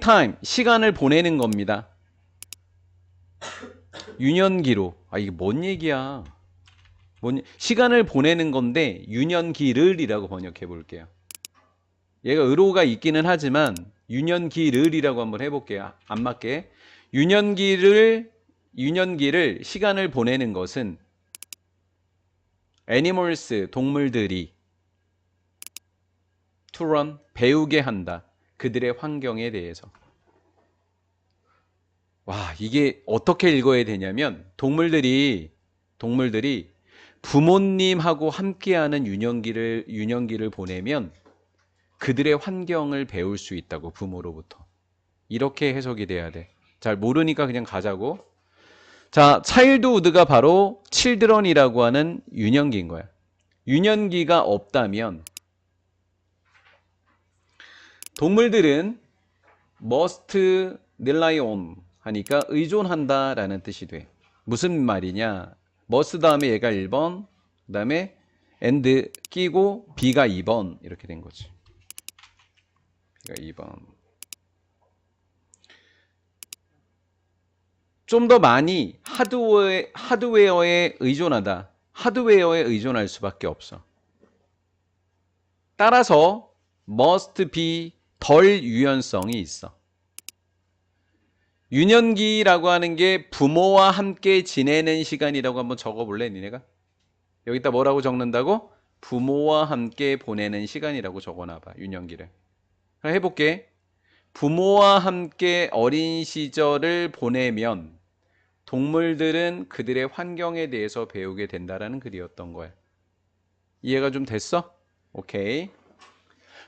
타임 시간을 보내는 겁니다. 유년기로 아 이게 뭔 얘기야? 뭔 시간을 보내는 건데 유년기를이라고 번역해 볼게요. 얘가 의로가 있기는 하지만 유년기를이라고 한번 해볼게요. 안 맞게 유년기를 유년기를 시간을 보내는 것은 animals 동물들이 run 배우게 한다. 그들의 환경에 대해서. 와, 이게 어떻게 읽어야 되냐면 동물들이 동물들이 부모님하고 함께하는 유년기를 유년기를 보내면 그들의 환경을 배울 수 있다고 부모로부터. 이렇게 해석이 돼야 돼. 잘 모르니까 그냥 가자고. 자, 차일드우드가 바로 칠드런이라고 하는 유년기인 거야. 유년기가 없다면 동물들은 must rely on 하니까 의존한다 라는 뜻이 돼. 무슨 말이냐? must 다음에 얘가 1번, 그 다음에 and 끼고 B가 2번 이렇게 된 거지. B가 2번. 좀 더 많이 하드웨어, 하드웨어에 의존하다. 하드웨어에 의존할 수밖에 없어. 따라서 must be 덜 유연성이 있어. 유년기라고 하는 게 부모와 함께 지내는 시간이라고 한번 적어볼래, 니네가? 여기다 뭐라고 적는다고? 부모와 함께 보내는 시간이라고 적어놔봐, 유년기를. 그럼 해볼게. 부모와 함께 어린 시절을 보내면 동물들은 그들의 환경에 대해서 배우게 된다라는 글이었던 거야. 이해가 좀 됐어? 오케이.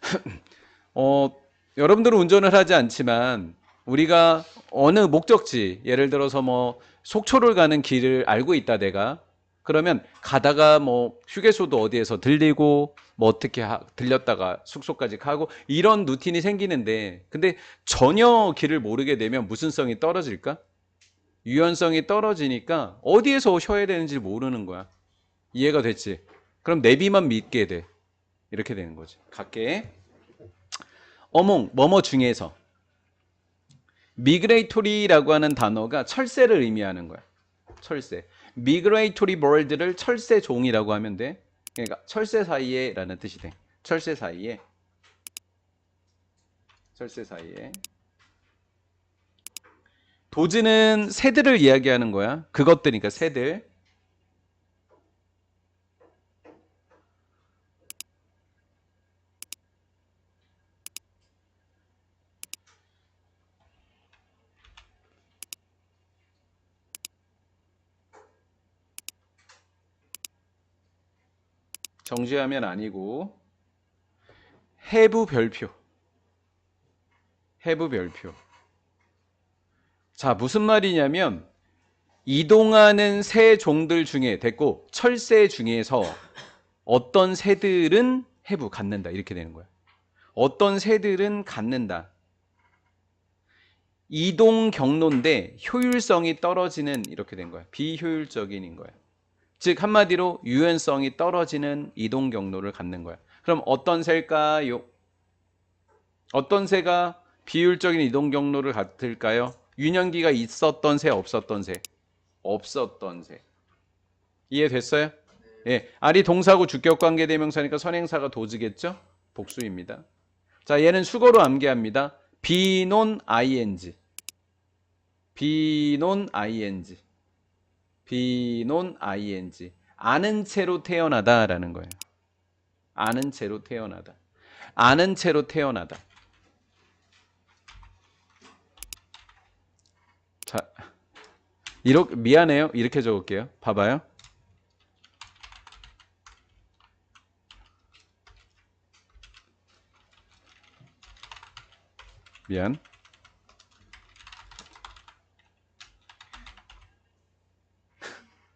어, 여러분들은 운전을 하지 않지만 우리가 어느 목적지, 예를 들어서 뭐 속초를 가는 길을 알고 있다 내가. 그러면 가다가 뭐 휴게소도 어디에서 들리고 뭐 어떻게 하- 들렸다가 숙소까지 가고 이런 루틴이 생기는데 근데 전혀 길을 모르게 되면 무슨 성이 떨어질까? 유연성이 떨어지니까 어디에서 쉬어야 되는지 모르는 거야. 이해가 됐지? 그럼 내비만 믿게 돼. 이렇게 되는 거지. 갈게. 어몽 뭐뭐 중에서 미그레이토리라고 하는 단어가 철새를 의미하는 거야. 철새. 미그레이토리 버드를 철새 종이라고 하면 돼. 그러니까 철새 사이에라는 뜻이 돼. 철새 사이에. 철새 사이에. 도즈는 새들을 이야기하는 거야. 그것들이니까 새들. 정지하면 아니고 해부 별표. 해부 별표. 자, 무슨 말이냐면 이동하는 새 종들 중에 됐고 철새 중에서 어떤 새들은 해부 갖는다 이렇게 되는 거야. 어떤 새들은 갖는다. 이동 경로인데 효율성이 떨어지는 이렇게 된 거야. 비효율적인 거야. 즉 한마디로 유연성이 떨어지는 이동 경로를 갖는 거야. 그럼 어떤 새일까요? 어떤 새가 비효율적인 이동 경로를 갖을까요? 유년기가 있었던 새, 없었던 새? 없었던 새. 이해됐어요? 예. 알이 동사고 주격 관계 대명사니까 선행사가 도즈겠죠? 복수입니다. 자, 얘는 수거로 암기합니다. 비논 ing. 비논 ing. 비논 ing. 아는 채로 태어나다라는 거예요. 아는 채로 태어나다. 아는 채로 태어나다. 자, 이렇게 미안해요. 이렇게 적을게요. 봐봐요. 미안.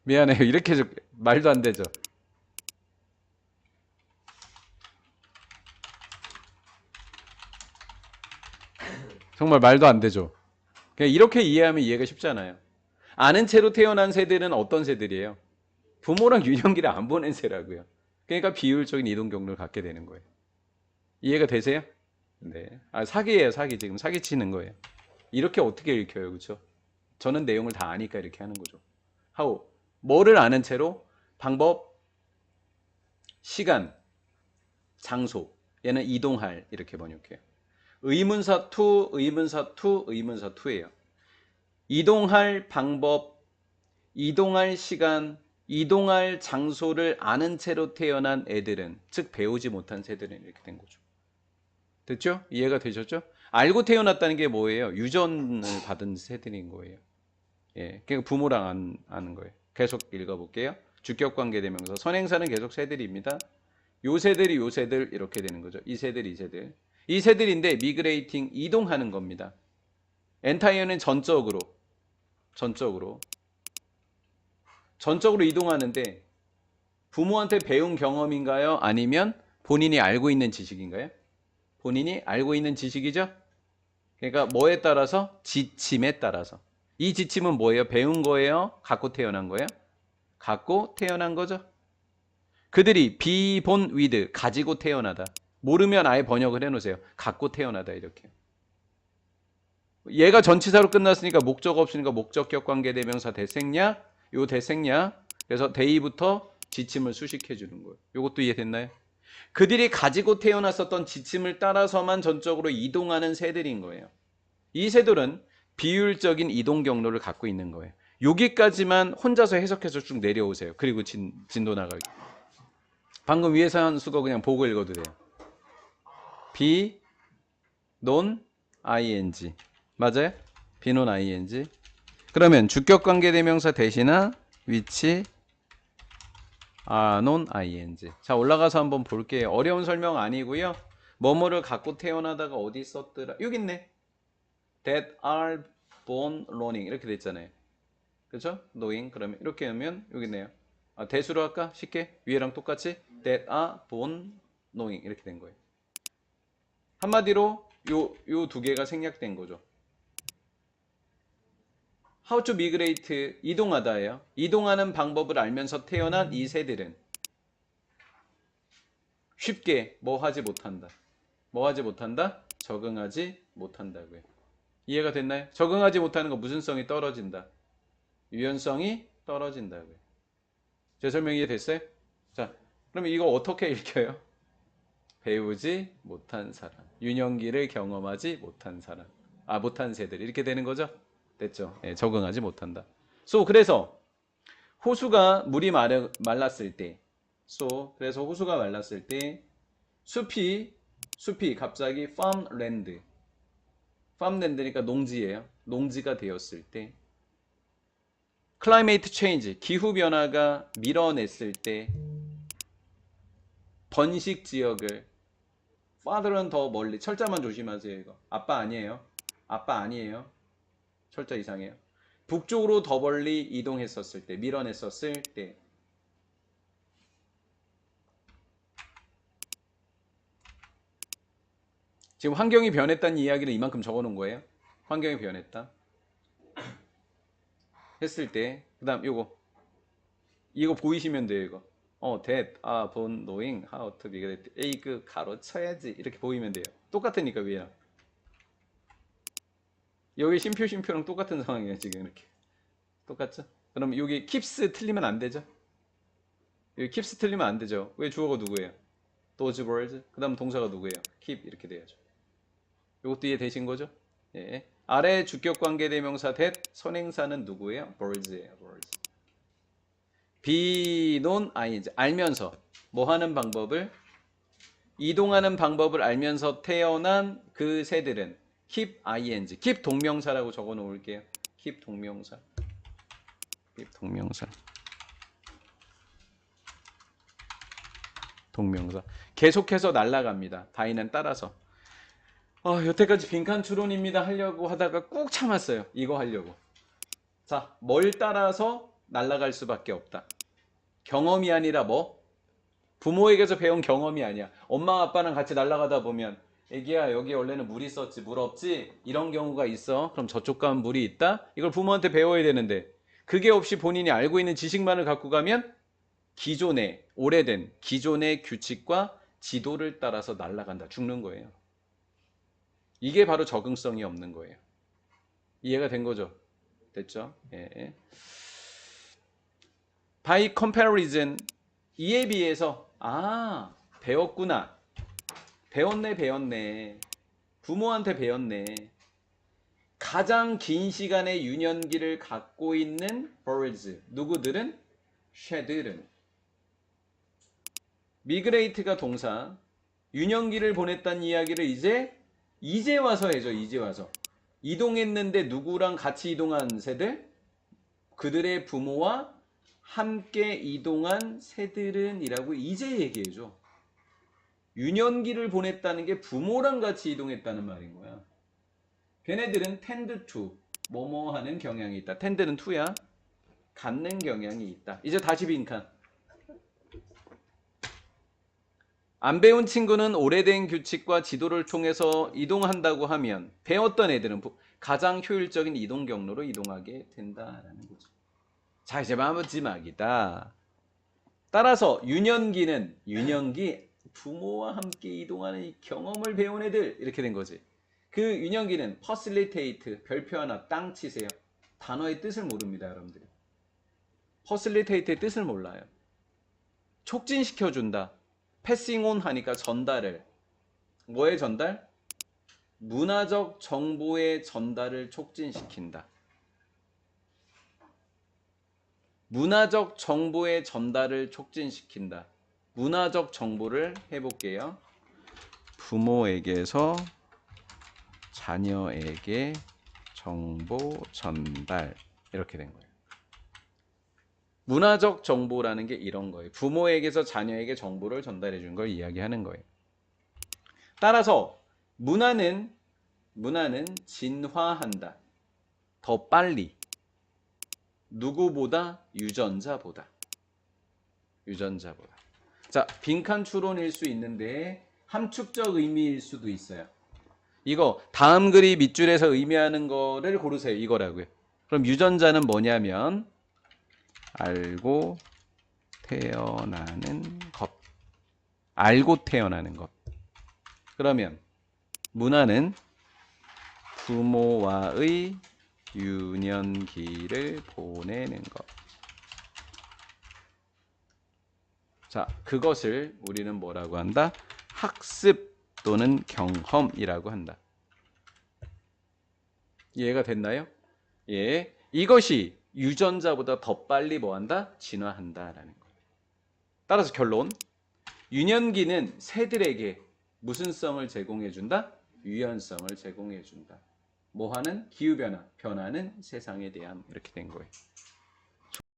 미안해요. 이렇게 적 말도 안 되죠. 정말 말도 안 되죠. 그냥 이렇게 이해하면 이해가 쉽잖아요. 아는 채로 태어난 새들은 어떤 새들이에요? 부모랑 유년기를 안 보낸 새라고요. 그러니까 비효율적인 이동 경로를 갖게 되는 거예요. 이해가 되세요? 네. 아, 사기예요, 사기. 지금 사기 치는 거예요. 이렇게 어떻게 읽혀요, 그렇죠? 저는 내용을 다 아니까 이렇게 하는 거죠. 하우 뭐를 아는 채로 방법, 시간, 장소. 얘는 이동할 이렇게 번역해요. 의문사 to, 의문사 to, 의문사 to예요. 이동할 방법, 이동할 시간, 이동할 장소를 아는 채로 태어난 애들은 즉 배우지 못한 새들은 이렇게 된 거죠. 됐죠? 이해가 되셨죠? 알고 태어났다는 게 뭐예요? 유전을 받은 새들인 거예요. 예, 그러니까 부모랑 안, 아는 거예요. 계속 읽어볼게요. 주격관계대명사 선행사는 계속 새들입니다. 요 새들이 요 새들 이렇게 되는 거죠. 이 새들 이 새들 이 새들인데 미그레이팅 이동하는 겁니다. 엔타이어는 전적으로 전적으로 전적으로 이동하는데 부모한테 배운 경험인가요? 아니면 본인이 알고 있는 지식인가요? 본인이 알고 있는 지식이죠? 그러니까 뭐에 따라서? 지침에 따라서. 이 지침은 뭐예요? 배운 거예요? 갖고 태어난 거예요? 갖고 태어난 거죠. 그들이 비본 위드 가지고 태어나다. 모르면 아예 번역을 해놓으세요. 갖고 태어나다 이렇게. 얘가 전치사로 끝났으니까 목적 없으니까 목적격 관계 대명사 대생냐? 요 대생냐? 그래서 대의부터 지침을 수식해 주는 거예요. 요것도 이해됐나요? 그들이 가지고 태어났었던 지침을 따라서만 전적으로 이동하는 새들인 거예요. 이 새들은 비율적인 이동 경로를 갖고 있는 거예요. 여기까지만 혼자서 해석해서 쭉 내려오세요. 그리고 진, 진도 나가기. 방금 위에서 한 수거 그냥 보고 읽어도 돼요. 비, 논, ing. 맞아요? 비논 ing. 그러면 주격 관계 대명사 대신한 위치 아논 ing. 자, 올라가서 한번 볼게요. 어려운 설명 아니고요. 뭐뭐를 갖고 태어나다가 어디 썼더라? 여기 있네. That are born learning 이렇게 돼 있잖아요. 그렇죠? knowing 그러면 이렇게 하면 여기 있네요. 아, 대수로 할까? 쉽게 위에랑 똑같이 that are born knowing 이렇게 된 거예요. 한마디로 요 요 두 개가 생략된 거죠. How to migrate 이동하다예요. 이동하는 방법을 알면서 태어난 이 새들은 쉽게 뭐 하지 못한다. 뭐 하지 못한다? 적응하지 못한다고요. 이해가 됐나요? 적응하지 못하는 거 무슨 성이 떨어진다. 유연성이 떨어진다고요. 제 설명 이해됐어요? 자, 그럼 이거 어떻게 읽혀요? 배우지 못한 사람, 유년기를 경험하지 못한 사람, 아 못한 새들 이렇게 되는 거죠? 됐죠? 예, 적응하지 못한다. so 그래서 호수가 물이 마르, 말랐을 때, so 그래서 호수가 말랐을 때 숲이 숲이 갑자기 farmland, farmland니까 농지예요. 농지가 되었을 때. Climate change 기후 변화가 밀어냈을 때 번식 지역을 father은 더 멀리 철자만 조심하세요 이거. 아빠 아니에요? 아빠 아니에요? 철자 이상해요? 북쪽으로 더 멀리 이동했었을 때 밀어냈었을 때 지금 환경이 변했다는 이야기를 이만큼 적어놓은 거예요? 환경이 변했다? 했을 때 그 다음 요거. 이거 보이시면 돼요 이거. 어 that 아 born knowing how to be great A 그 가로 쳐야지. 이렇게 보이면 돼요. 똑같으니까 위에랑. 여기 심표 심표랑 똑같은 상황이에요 지금 이렇게. 똑같죠? 그럼 여기 keeps 틀리면 안 되죠? 여기 keeps 틀리면 안 되죠? 왜 주어가 누구예요? those birds 그 다음 동사가 누구예요? keep 이렇게 돼야죠 이것도 이해되신 거죠 예. 아래 주격 관계 대명사 that 선행사는 누구예요? birds예요. birds. 비논 ing 알면서 뭐 하는 방법을 이동하는 방법을 알면서 태어난 그 새들은 keep ing keep 동명사라고 적어 놓을게요. keep 동명사. keep 동명사. 동명사. 계속해서 날아갑니다. 다이는 따라서. 아, 여태까지 빈칸 추론입니다 하려고 하다가 꾹 참았어요. 이거 하려고. 자, 뭘 따라서 날아갈 수밖에 없다. 경험이 아니라 뭐? 부모에게서 배운 경험이 아니야. 엄마 아빠랑 같이 날아가다 보면 애기야 여기 원래는 물 있었지 물 없지 이런 경우가 있어. 그럼 저쪽 가면 물이 있다. 이걸 부모한테 배워야 되는데 그게 없이 본인이 알고 있는 지식만을 갖고 가면 기존의 오래된 기존의 규칙과 지도를 따라서 날아간다. 죽는 거예요. 이게 바로 적응성이 없는 거예요. 이해가 된 거죠? 됐죠? 예. by comparison 이에 비해서 아 배웠구나 배웠네 배웠네 부모한테 배웠네 가장 긴 시간의 유년기를 갖고 있는 birds 누구들은 쉐들은 미그레이트가 동사 유년기를 보냈다는 이야기를 이제 이제 와서 해줘 이제 와서. 이동했는데 누구랑 같이 이동한 새들? 그들의 부모와 함께 이동한 새들은 이라고 이제 얘기해줘. 유년기를 보냈다는 게 부모랑 같이 이동했다는 말인 거야. 걔네들은 tend to 뭐뭐 하는 경향이 있다. tend는 to야. 갖는 경향이 있다. 이제 다시 빈칸 안 배운 친구는 오래된 규칙과 지도를 통해서 이동한다고 하면 배웠던 애들은 부- 가장 효율적인 이동 경로로 이동하게 된다라는 거죠. 자 이제 마지막이다. 따라서 유년기는 유년기 부모와 함께 이동하는 이 경험을 배운 애들 이렇게 된 거지. 그 유년기는 facilitate 별표 하나 땅 치세요. 단어의 뜻을 모릅니다, 여러분들이. facilitate의 뜻을 몰라요. 촉진시켜 준다. 패싱 온 하니까 전달을 뭐의 전달? 문화적 정보의 전달을 촉진시킨다. 문화적 정보의 전달을 촉진시킨다. 문화적 정보를 해볼게요. 부모에게서 자녀에게 정보 전달 이렇게 된 거예요. 문화적 정보라는 게 이런 거예요. 부모에게서 자녀에게 정보를 전달해 준 걸 이야기하는 거예요. 따라서 문화는 문화는 진화한다. 더 빨리 누구보다 유전자보다 유전자보다. 자, 빈칸 추론일 수 있는데 함축적 의미일 수도 있어요. 이거 다음 글이 밑줄에서 의미하는 거를 고르세요. 이거라고요. 그럼 유전자는 뭐냐면 알고 태어나는 것. 알고 태어나는 것. 그러면 문화는 부모와의 유년기를 보내는 것. 자, 그것을 우리는 뭐라고 한다? 학습 또는 경험이라고 한다. 이해가 됐나요? 예. 이것이 유전자보다 더 빨리 뭐한다? 진화한다라는 거예요. 따라서 결론. 유년기는 새들에게 무슨 성을 제공해 준다? 유연성을 제공해 준다. 뭐하는 기후 변화, 변화는 세상에 대한 이렇게 된 거예요.